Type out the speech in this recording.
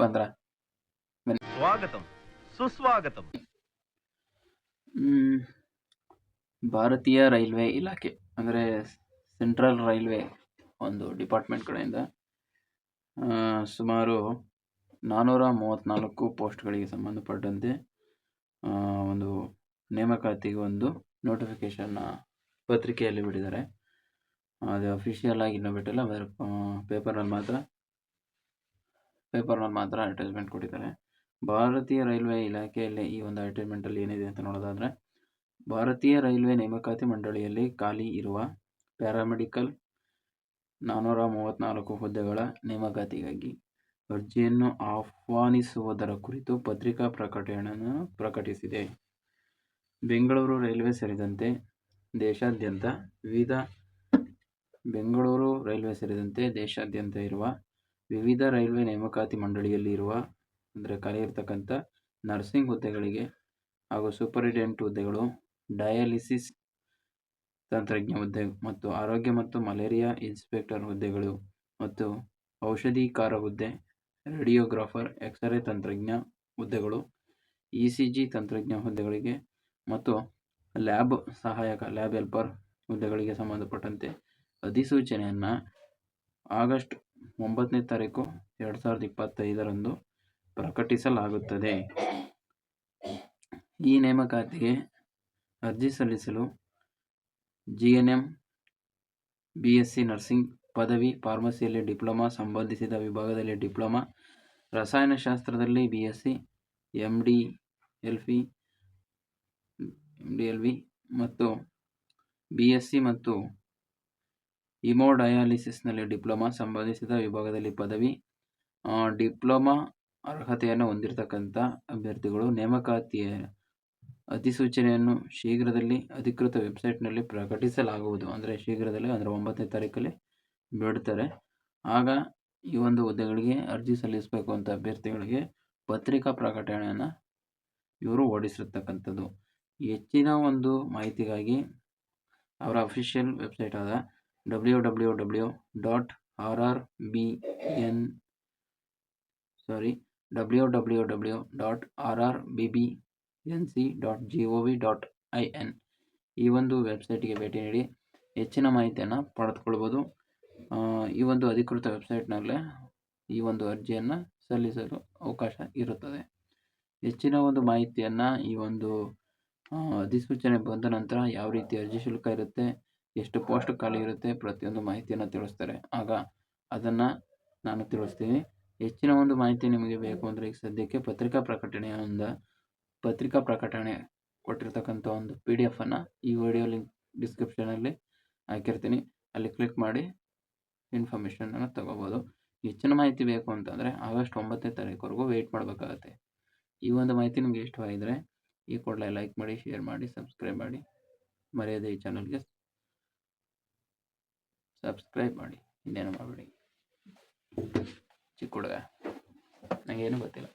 ಬಂದ್ರ. ಸ್ವಾಗತಂ. ಸುಸ್ವಾಗತಂ. ಭಾರತೀಯ ರೈಲ್ವೆ ಇಲಾಖೆ ಅಂದರೆ ಸೆಂಟ್ರಲ್ ರೈಲ್ವೆ ಒಂದು ಡಿಪಾರ್ಟ್ಮೆಂಟ್ ಕಡೆಯಿಂದ ಸುಮಾರು ನಾನ್ನೂರ ಮೂವತ್ತ್ನಾಲ್ಕು ಪೋಸ್ಟ್ಗಳಿಗೆ ಸಂಬಂಧಪಟ್ಟಂತೆ ಒಂದು ನೇಮಕಾತಿಗೆ ಒಂದು ನೋಟಿಫಿಕೇಶನ್ನ ಪತ್ರಿಕೆಯಲ್ಲಿ ಬಿಟ್ಟಿದ್ದಾರೆ. ಅದು ಅಫಿಷಿಯಲ್ ಆಗಿ ಇನ್ನೂ ಬಿಟ್ಟಿಲ್ಲ ಅದರ ಪೇಪರಲ್ಲಿ ಮಾತ್ರ ಪೇಪರ್ನಲ್ಲಿ ಮಾತ್ರ ಅಡ್ವರ್ಟೈಸ್ಮೆಂಟ್ ಕೊಟ್ಟಿದ್ದಾರೆ. ಭಾರತೀಯ ರೈಲ್ವೆ ಇಲಾಖೆಯಲ್ಲಿ ಈ ಒಂದು ಅಡ್ವರ್ಟೈಸ್ಮೆಂಟಲ್ಲಿ ಏನಿದೆ ಅಂತ ನೋಡೋದಾದರೆ, ಭಾರತೀಯ ರೈಲ್ವೆ ನೇಮಕಾತಿ ಮಂಡಳಿಯಲ್ಲಿ ಖಾಲಿ ಇರುವ ಪ್ಯಾರಾಮೆಡಿಕಲ್ ನಾನ್ನೂರ ಮೂವತ್ತ್ನಾಲ್ಕು ಹುದ್ದೆಗಳ ನೇಮಕಾತಿಗಾಗಿ ಅರ್ಜಿಯನ್ನು ಆಹ್ವಾನಿಸುವುದರ ಕುರಿತು ಪತ್ರಿಕಾ ಪ್ರಕಟಣೆಯನ್ನು ಪ್ರಕಟಿಸಿದೆ. ಬೆಂಗಳೂರು ರೈಲ್ವೆ ಸೇರಿದಂತೆ ದೇಶಾದ್ಯಂತ ವಿವಿಧ ಬೆಂಗಳೂರು ರೈಲ್ವೆ ಸೇರಿದಂತೆ ದೇಶಾದ್ಯಂತ ಇರುವ ವಿವಿಧ ರೈಲ್ವೆ ನೇಮಕಾತಿ ಮಂಡಳಿಯಲ್ಲಿ ಇರುವ ಅಂದರೆ ಖಾಲಿ ಇರತಕ್ಕಂಥ ನರ್ಸಿಂಗ್ ಹುದ್ದೆಗಳಿಗೆ ಹಾಗೂ ಸೂಪರಿಂಟೆಂಡೆಂಟ್ ಹುದ್ದೆಗಳು, ಡಯಾಲಿಸಿಸ್ ತಂತ್ರಜ್ಞ ಹುದ್ದೆ ಮತ್ತು ಆರೋಗ್ಯ ಮತ್ತು ಮಲೇರಿಯಾ ಇನ್ಸ್ಪೆಕ್ಟರ್ ಹುದ್ದೆಗಳು ಮತ್ತು ಔಷಧೀಕಾರ ಹುದ್ದೆ, ರೇಡಿಯೋಗ್ರಾಫರ್, ಎಕ್ಸ್ರೇ ತಂತ್ರಜ್ಞ ಹುದ್ದೆಗಳು ಇ ಸಿ ಜಿ ತಂತ್ರಜ್ಞ ಹುದ್ದೆಗಳಿಗೆ ಮತ್ತು ಲ್ಯಾಬ್ ಸಹಾಯಕ, ಲ್ಯಾಬ್ ಹೆಲ್ಪರ್ ಹುದ್ದೆಗಳಿಗೆ ಸಂಬಂಧಪಟ್ಟಂತೆ ಅಧಿಸೂಚನೆಯನ್ನು ಆಗಸ್ಟ್ ಒಂಬತ್ತನೇ ತಾರೀಕು ಎರಡು ಸಾವಿರದ ಇಪ್ಪತ್ತೈದರಂದು ಪ್ರಕಟಿಸಲಾಗುತ್ತದೆ. ಈ ನೇಮಕಾತಿಗೆ ಅರ್ಜಿ ಸಲ್ಲಿಸಲು G N M, B S C nursing ಪದವಿ, ಫಾರ್ಮಸಿಯಲ್ಲಿ ಡಿಪ್ಲೊಮಾ, ಸಂಬಂಧಿಸಿದ ವಿಭಾಗದಲ್ಲಿ diploma, ರಸಾಯನಶಾಸ್ತ್ರದಲ್ಲಿ B S C M D, L P M D, L V ಮತ್ತು ಬಿ ಎಸ್ ಸಿ ಮತ್ತು ಇಮೋಡಯಾಲಿಸಿಸ್ನಲ್ಲಿ ಡಿಪ್ಲೊಮಾ ಸಂಬಂಧಿಸಿದ ವಿಭಾಗದಲ್ಲಿ ಪದವಿ ಡಿಪ್ಲೊಮಾ ಅರ್ಹತೆಯನ್ನು ಹೊಂದಿರತಕ್ಕಂಥ ಅಭ್ಯರ್ಥಿಗಳು ನೇಮಕಾತಿಯ ಅಧಿಸೂಚನೆಯನ್ನು ಶೀಘ್ರದಲ್ಲಿ ಅಧಿಕೃತ ವೆಬ್ಸೈಟ್ನಲ್ಲಿ ಪ್ರಕಟಿಸಲಾಗುವುದು. ಅಂದರೆ ಶೀಘ್ರದಲ್ಲೇ ಅಂದರೆ ಒಂಬತ್ತನೇ ತಾರೀಕಲ್ಲಿ ಬಿಡ್ತಾರೆ ಆಗ ಈ ಒಂದು ಹುದ್ದೆಗಳಿಗೆ ಅರ್ಜಿ ಸಲ್ಲಿಸಬೇಕು ಅಂತ ಅಭ್ಯರ್ಥಿಗಳಿಗೆ ಪತ್ರಿಕಾ ಪ್ರಕಟಣೆಯನ್ನು ಇವರು ಓಡಿಸಿರ್ತಕ್ಕಂಥದ್ದು ಹೆಚ್ಚಿನ ಒಂದು ಮಾಹಿತಿಗಾಗಿ ಅವರ ಅಫಿಷಿಯಲ್ ವೆಬ್ಸೈಟ್ ಆದ W W W dot R R B N sorry W W W dot R R B B N C dot G O V dot I N ಈ ಒಂದು ವೆಬ್ಸೈಟ್ಗೆ ಭೇಟಿ ನೀಡಿ ಹೆಚ್ಚಿನ ಮಾಹಿತಿಯನ್ನು ಪಡೆದುಕೊಳ್ಬೋದು. ಈ ಒಂದು ಅಧಿಕೃತ ವೆಬ್ಸೈಟ್ನಲ್ಲೇ ಈ ಒಂದು ಅರ್ಜಿಯನ್ನು ಸಲ್ಲಿಸಲು ಅವಕಾಶ ಇರುತ್ತದೆ. ಹೆಚ್ಚಿನ ಒಂದು ಮಾಹಿತಿಯನ್ನು ಈ ಒಂದು ಅಧಿಸೂಚನೆ ಬಂದ ನಂತರ ಯಾವ ರೀತಿ ಅರ್ಜಿ ಶುಲ್ಕ ಇರುತ್ತೆ ಎಷ್ಟು ಪೋಸ್ಟ್ ಖಾಲಿ ಇರುತ್ತೆ ಪ್ರತಿಯೊಂದು ಮಾಹಿತಿಯನ್ನು ತಿಳಿಸ್ತಾರೆ. ಆಗ ಅದನ್ನು ನಾನು ತಿಳಿಸ್ತೀನಿ. ಹೆಚ್ಚಿನ ಒಂದು ಮಾಹಿತಿ ನಿಮಗೆ ಬೇಕು ಅಂದರೆ ಈಗ ಸದ್ಯಕ್ಕೆ ಪತ್ರಿಕಾ ಪ್ರಕಟಣೆಯಿಂದ ಪತ್ರಿಕಾ ಪ್ರಕಟಣೆ ಕೊಟ್ಟಿರ್ತಕ್ಕಂಥ ಒಂದು ಪಿ ಡಿ ಎಫನ್ನು ಈ ವಿಡಿಯೋ ಲಿಂಕ್ ಡಿಸ್ಕ್ರಿಪ್ಷನಲ್ಲಿ ಹಾಕಿರ್ತೀನಿ. ಅಲ್ಲಿ ಕ್ಲಿಕ್ ಮಾಡಿ ಇನ್ಫಾರ್ಮೇಷನನ್ನು ತಗೋಬೋದು. ಹೆಚ್ಚಿನ ಮಾಹಿತಿ ಬೇಕು ಅಂತಂದರೆ ಆಗಸ್ಟ್ ಒಂಬತ್ತನೇ ತಾರೀಕುವರೆಗೂ ವೆಯ್ಟ್ ಮಾಡಬೇಕಾಗತ್ತೆ. ಈ ಒಂದು ಮಾಹಿತಿ ನಿಮಗೆ ಇಷ್ಟವಾಗಿದ್ದರೆ ಈ ಕೂಡಲೇ ಲೈಕ್ ಮಾಡಿ ಶೇರ್ ಮಾಡಿ ಸಬ್ಸ್ಕ್ರೈಬ್ ಮಾಡಿ. ಮರೆಯದೆ ಈ ಚಾನಲ್ಗೆ ಸಬ್ಸ್ಕ್ರೈಬ್ ಮಾಡಿ ಇನ್ನೇನು ಮಾಡಬೇಡಿ. ಚಿಕ್ಕ ಹುಡುಗ ನನಗೇನು ಗೊತ್ತಿಲ್ಲ.